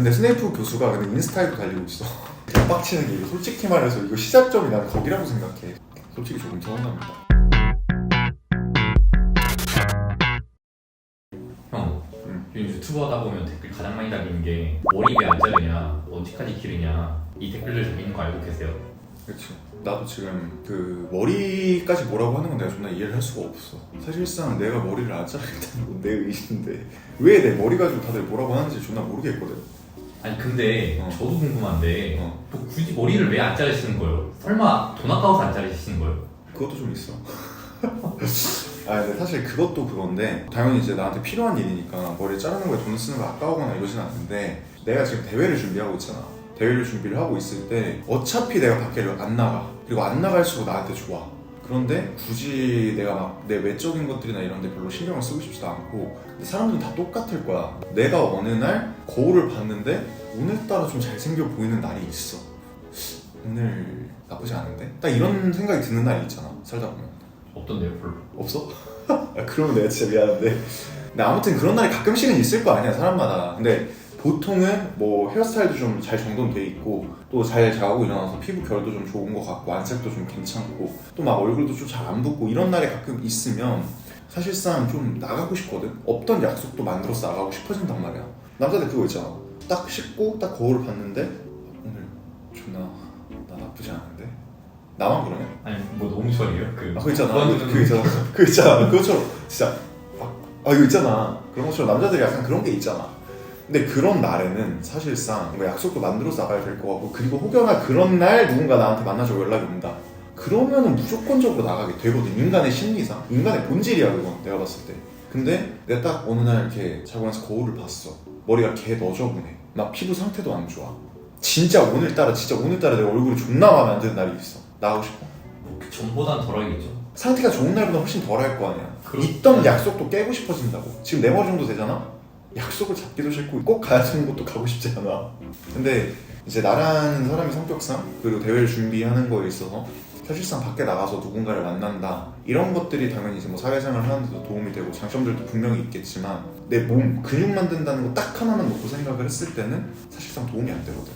근데 스네이프 교수가 근데 인스타에도 달리고 있어. 빡치는 게 이거 솔직히 말해서 이거 시작점이 난 거기라고 생각해. 솔직히 조금 서운합니다. 형, 응. 요즘 유튜브 하다 보면 댓글 가장 많이 달리는 게 머리 왜 안 자르냐, 언제까지 기르냐 이 댓글들 달리는 거 알고 계세요? 그렇지. 나도 지금 그 머리까지 뭐라고 하는 건 내가 존나 이해를 할 수가 없어. 사실상 내가 머리를 안 자르겠다는 건 내 의지인데 왜 내 머리 가지고 다들 뭐라고 하는지 존나 모르겠거든. 아니 근데 어. 저도 궁금한데 어. 뭐 굳이 머리를 왜 안 자르시는 거예요? 설마 돈 아까워서 안 자르시는 거예요? 그것도 좀 있어. 아 근데 사실 그것도 그건데 당연히 이제 나한테 필요한 일이니까 머리 자르는 거에 돈 쓰는 거 아까우거나 이러진 않는데 내가 지금 대회를 준비하고 있잖아. 대회를 준비를 하고 있을 때 어차피 내가 밖에를 안 나가. 그리고 안 나갈수록 나한테 좋아. 그런데 굳이 내가 막 내 외적인 것들이나 이런 데 별로 신경을 쓰고 싶지도 않고 사람들은 다 똑같을 거야. 내가 어느 날 거울을 봤는데 오늘따라 좀 잘생겨 보이는 날이 있어. 오늘 나쁘지 않은데? 딱 이런 생각이 드는 날이 있잖아. 살다 보면. 없던데요 별로 없어? 아, 그러면 내가 진짜 미안한데. 근데 아무튼 그런 날이 가끔씩은 있을 거 아니야, 사람마다. 근데 보통은 뭐 헤어스타일도 좀 잘 정돈돼 있고 또 잘 자고 일어나서 피부 결도 좀 좋은 것 같고 안색도 좀 괜찮고 또 막 얼굴도 좀 잘 안 붓고 이런 날이 가끔 있으면 사실상 좀 나가고 싶거든. 없던 약속도 만들어서 나가고 싶어진단 말이야. 남자들 그거 있잖아. 딱 씻고 딱 거울을 봤는데 오늘 존나 나 나쁘지 않은데 나만 그러냐? 아니 뭐 너무 좋아해요? 그 아, 그거 있잖아. 그, 그 있잖아. 그 있잖아. 그것처럼 진짜 아, 아 이거 있잖아. 그런 것처럼 남자들이 약간 그런 게 있잖아. 근데 그런 날에는 사실상 뭐 약속도 만들어서 나가야 될 것 같고 그리고 혹여나 그런 날 누군가 나한테 만나자고 연락이 온다. 그러면은 무조건적으로 나가게 되거든. 인간의 심리상. 인간의 본질이야 그건 내가 봤을 때. 근데 내가 딱 어느 날 이렇게 자고 나서 거울을 봤어. 머리가 개 너저분해. 나 피부 상태도 안 좋아. 진짜 오늘따라 진짜 오늘따라 내 얼굴이 존나 마음에 안 드는 날이 있어. 나가고 싶어. 그 전보단 덜하겠죠 상태가 좋은 날보다 훨씬 덜 할 거 아니야. 그렇- 있던 약속도 깨고 싶어진다고. 지금 내 머리 정도 되잖아? 약속을 잡기도 싫고 꼭 가야 되는 곳도 가고 싶지 않아. 근데 이제 나라는 사람의 성격상 그리고 대회를 준비하는 거에 있어서 사실상 밖에 나가서 누군가를 만난다 이런 것들이 당연히 이제 뭐 사회생활 하는데도 도움이 되고 장점들도 분명히 있겠지만 내 몸 근육 만든다는 거 딱 하나만 놓고 생각을 했을 때는 사실상 도움이 안 되거든.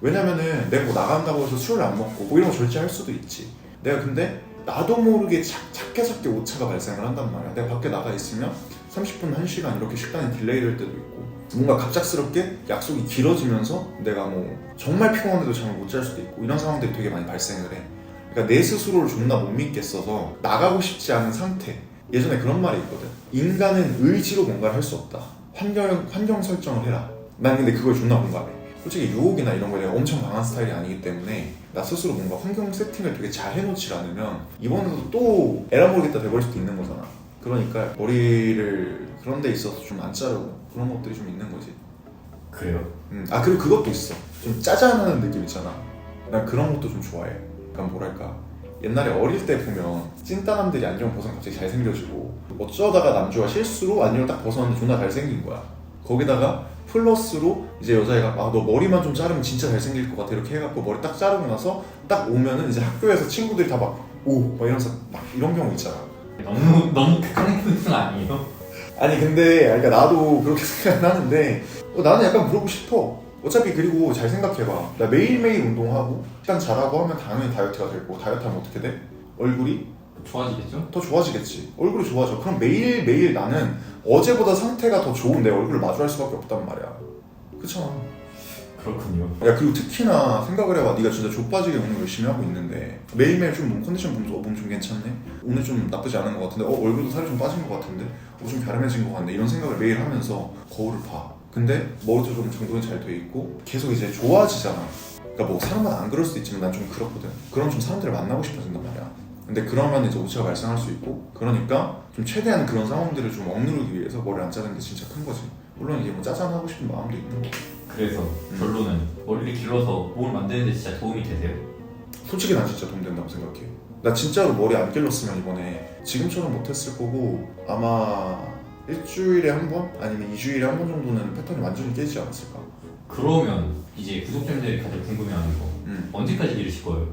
왜냐면은 내가 뭐 나간다고 해서 술을 안 먹고 뭐 이런 거 절제할 수도 있지. 내가 근데 나도 모르게 착, 작게 작게 오차가 발생을 한단 말이야. 내가 밖에 나가 있으면 30분, 1시간 이렇게 식단이 딜레이 될 때도 있고 뭔가 갑작스럽게 약속이 길어지면서 내가 뭐 정말 피곤한데도 잠을 못 잘 수도 있고 이런 상황들이 되게 많이 발생을 해. 그러니까 내 스스로를 존나 못 믿겠어서 나가고 싶지 않은 상태. 예전에 그런 말이 있거든. 인간은 의지로 뭔가를 할 수 없다. 환경, 환경 설정을 해라. 난 근데 그걸 존나 공감해. 솔직히 유혹이나 이런 거에 내가 엄청 강한 스타일이 아니기 때문에 나 스스로 뭔가 환경 세팅을 되게 잘 해놓지 않으면 이번에도 또 에라 모르겠다 돼버릴 수도 있는 거잖아. 그러니까 머리를 그런 데 있어서 좀 안 자르고 그런 것들이 좀 있는 거지. 그래요? 음, 아 그리고 그것도 있어. 좀 짜잔하는 느낌 있잖아. 난 그런 것도 좀 좋아해. 그러니까 뭐랄까. 옛날에 어릴 때 보면 찐따남들이 안경 벗으면 갑자기 잘생겨지고 어쩌다가 남주가 실수로 안경을 딱 벗었는데 존나 잘생긴 거야. 거기다가 플러스로 이제 여자애가 아 너 머리만 좀 자르면 진짜 잘생길 것 같아 이렇게 해갖고 머리 딱 자르고 나서 딱 오면은 이제 학교에서 친구들이 다 막 오막 이러면서 막 이런 경우 있잖아. 너무 너무 극한의 포인트는 아니에요? 아니 근데 그러니까 나도 그렇게 생각을 하는데 어, 나는 약간 물어보고 싶어. 어차피 그리고 잘 생각해봐. 나 매일매일 운동하고 식단 잘하고 하면 당연히 다이어트가 되고 다이어트 하면 어떻게 돼? 얼굴이? 좋아지겠죠? 더 좋아지겠지. 얼굴이 좋아져. 그럼 매일매일 나는 어제보다 상태가 더 좋은 내 얼굴을 마주할 수밖에 없단 말이야. 그렇잖아 그렇군요. 야 그리고 특히나 생각을 해봐. 네가 진짜 좆빠지게 운동 열심히 하고 있는데 매일매일 좀 몸 컨디션 보면서 어, 몸좀 괜찮네? 오늘 좀 나쁘지 않은 것 같은데? 어 얼굴도 살이 좀 빠진 것 같은데? 어 좀 갸름해진 것 같네. 이런 생각을 매일 하면서 거울을 봐. 근데 머리도 좀 정돈이 잘 돼 있고 계속 이제 좋아지잖아. 그러니까 뭐 사람마다 안 그럴 수도 있지만 난 좀 그렇거든. 그럼 좀 사람들을 만나고 싶어진단 말이야. 근데 그러면 이제 오차가 발생할 수 있고 그러니까 좀 최대한 그런 상황들을 좀 억누르기 위해서 머리를 안 자르는 게 진짜 큰 거지. 물론 이게 뭐 짜잔하고 싶은 마음도 있는 거고 그래서 결론은 머리를 길러서 몸을 만드는데 진짜 도움이 되세요? 솔직히 난 진짜 도움 된다고 생각해. 나 진짜로 머리 안 길렀으면 이번에 지금처럼 못했을 거고 아마 일주일에 한 번 아니면 이주일에 한 번 정도는 패턴이 완전히 깨지지 않았을까. 그러면 이제 구독자님들이 가장 궁금해하는 거 음. 언제까지 기르실 거예요?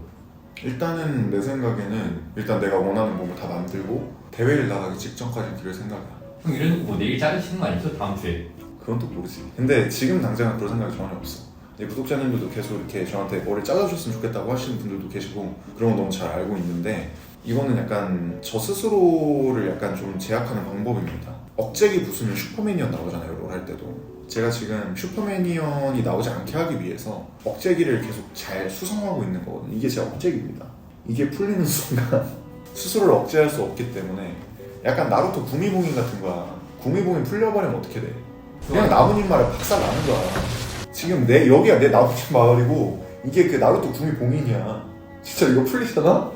일단은 내 생각에는 일단 내가 원하는 몸을 다 만들고 대회를 나가기 직전까지 기를 생각이야. 형 이래놓고 뭐 내일 자르시는 거 아니죠? 다음 주에 그건 또 모르지. 근데 지금 당장은 그럴 생각이 전혀 없어. 내 구독자님들도 계속 이렇게 저한테 머리 잘라줬으면 좋겠다고 하시는 분들도 계시고 그런 거 너무 잘 알고 있는데 이거는 약간 저 스스로를 약간 좀 제약하는 방법입니다. 억제기 부수면 슈퍼매니언 나오잖아요 롤 할 때도 제가 지금 슈퍼매니언이 나오지 않게 하기 위해서 억제기를 계속 잘 수성하고 있는 거거든요. 이게 제 억제기입니다. 이게 풀리는 순간 스스로를 억제할 수 없기 때문에 약간 나루토 구미봉인 같은 거야. 구미봉이 풀려버리면 어떻게 돼? 그냥 나뭇잎 말에 박살 나는 거야. 지금 내 여기가 내 나뭇잎 마을이고 이게 그 나루토 구미 봉인이야. 진짜 이거 풀리잖아?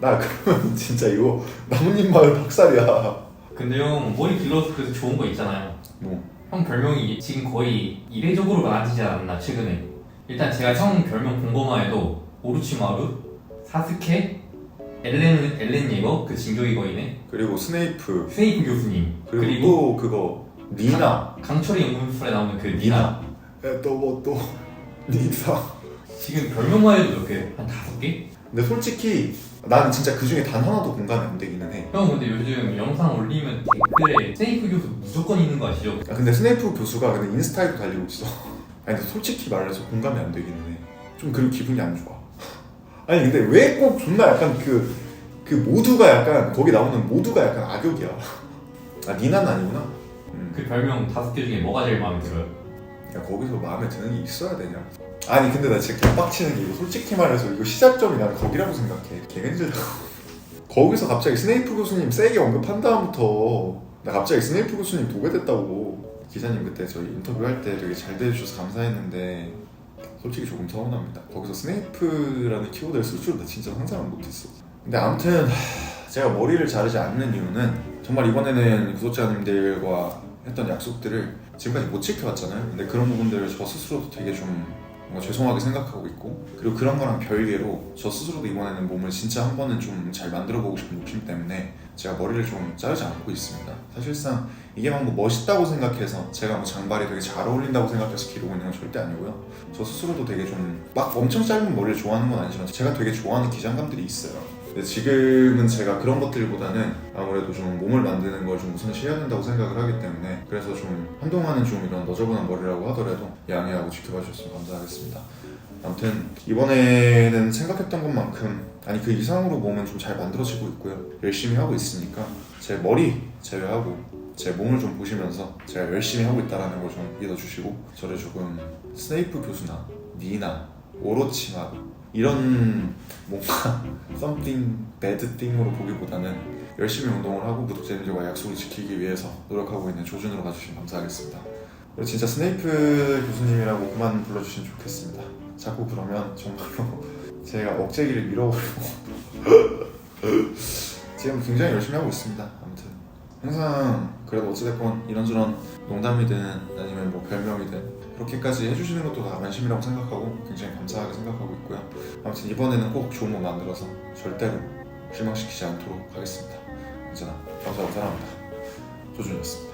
나 그러면 진짜 이거 나뭇잎 마을 박살이야. 근데 형 머리 길러서 그래서 좋은 거 있잖아요. 뭐 형 별명이 지금 거의 이례적으로 많아지지 않았나 최근에. 일단 제가 형 별명 본 것만 해도 오루치마루, 사스케, 엘렌 엘렌 예거 그 진격의 거인의 그리고 스네이프 스네이프 교수님 그리고, 그리고, 또 그거 니나 강철의 연금술에 나오는 그 니나. 또뭐또 니사 지금 별명만 해도 몇 개? 한 다섯 개? 근데 솔직히 난 진짜 그 중에 단 하나도 공감이 안 되기는 해. 형 근데 요즘 영상 올리면 댓글에 스네이프 교수 무조건 있는 거 아시죠? 아, 근데 스네이프 교수가 근데 인스타에도 달리고 있어. 아니 근데 솔직히 말해서 공감이 안 되기는 해. 좀 그리고 기분이 안 좋아. 아니 근데 왜 꼭 존나 약간 그, 그 모두가 약간 거기 나오는 모두가 약간 악역이야. 아 니나는 아니구나. 음. 그 별명 다섯 개 중에 뭐가 제일 마음에 들어요? 야 거기서 마음에 드는 게 있어야 되냐? 아니 근데 나 진짜 개빡치는 게 이거 솔직히 말해서 이거 시작점이 난 거기라고 생각해. 개근질다고. 거기서 갑자기 스네이프 교수님 세게 언급한 다음부터 나 갑자기 스네이프 교수님 도배됐다고 기자님 그때 저희 인터뷰할 때 되게 잘 대해주셔서 감사했는데 솔직히 조금 서운합니다. 거기서 스네이프라는 키워드를 쓸줄나 진짜 상상을 못했어. 근데 아무튼 하, 제가 머리를 자르지 않는 이유는 정말 이번에는 구독자님들과 했던 약속들을 지금까지 못 지켜왔잖아요. 근데 그런 부분들을 저 스스로도 되게 좀 뭔가 죄송하게 생각하고 있고 그리고 그런 거랑 별개로 저 스스로도 이번에는 몸을 진짜 한 번은 좀 잘 만들어 보고 싶은 욕심 때문에 제가 머리를 좀 자르지 않고 있습니다. 사실상 이게 막 뭐 멋있다고 생각해서 제가 뭐 장발이 되게 잘 어울린다고 생각해서 기르고 있는 건 절대 아니고요. 저 스스로도 되게 좀 막 엄청 짧은 머리를 좋아하는 건 아니지만 제가 되게 좋아하는 기장감들이 있어요. 근데 지금은 제가 그런 것들보다는 아무래도 좀 몸을 만드는 걸 좀 우선시해야 된다고 생각을 하기 때문에 그래서 좀 한동안은 좀 이런 너저분한 머리라고 하더라도 양해하고 지켜봐 주셨으면 감사하겠습니다. 아무튼 이번에는 생각했던 것만큼 아니 그 이상으로 몸은 좀 잘 만들어지고 있고요. 열심히 하고 있으니까 제 머리 제외하고 제 몸을 좀 보시면서 제가 열심히 하고 있다는 걸 좀 믿어주시고 저를 조금 스네이프 교수나 니나 오로치마 이런 뭔가 something bad thing으로 보기보다는 열심히 운동을 하고 구독자님들과 약속을 지키기 위해서 노력하고 있는 조준으로 봐주시면 감사하겠습니다. 그리고 진짜 스네이프 교수님이라고 그만 불러주시면 좋겠습니다. 자꾸 그러면 정말로 제가 억제기를 밀어버리고 지금 굉장히 열심히 하고 있습니다. 아무튼 항상 그래도 어찌됐건 이런저런 농담이든 아니면 뭐 별명이든 그렇게까지 해주시는 것도 다 관심이라고 생각하고 굉장히 감사하게 생각하고 있고요. 아무튼 이번에는 꼭 좋은 거 만들어서 절대로 실망시키지 않도록 하겠습니다. 언제나 감사하고 사랑합니다. 조준이었습니다.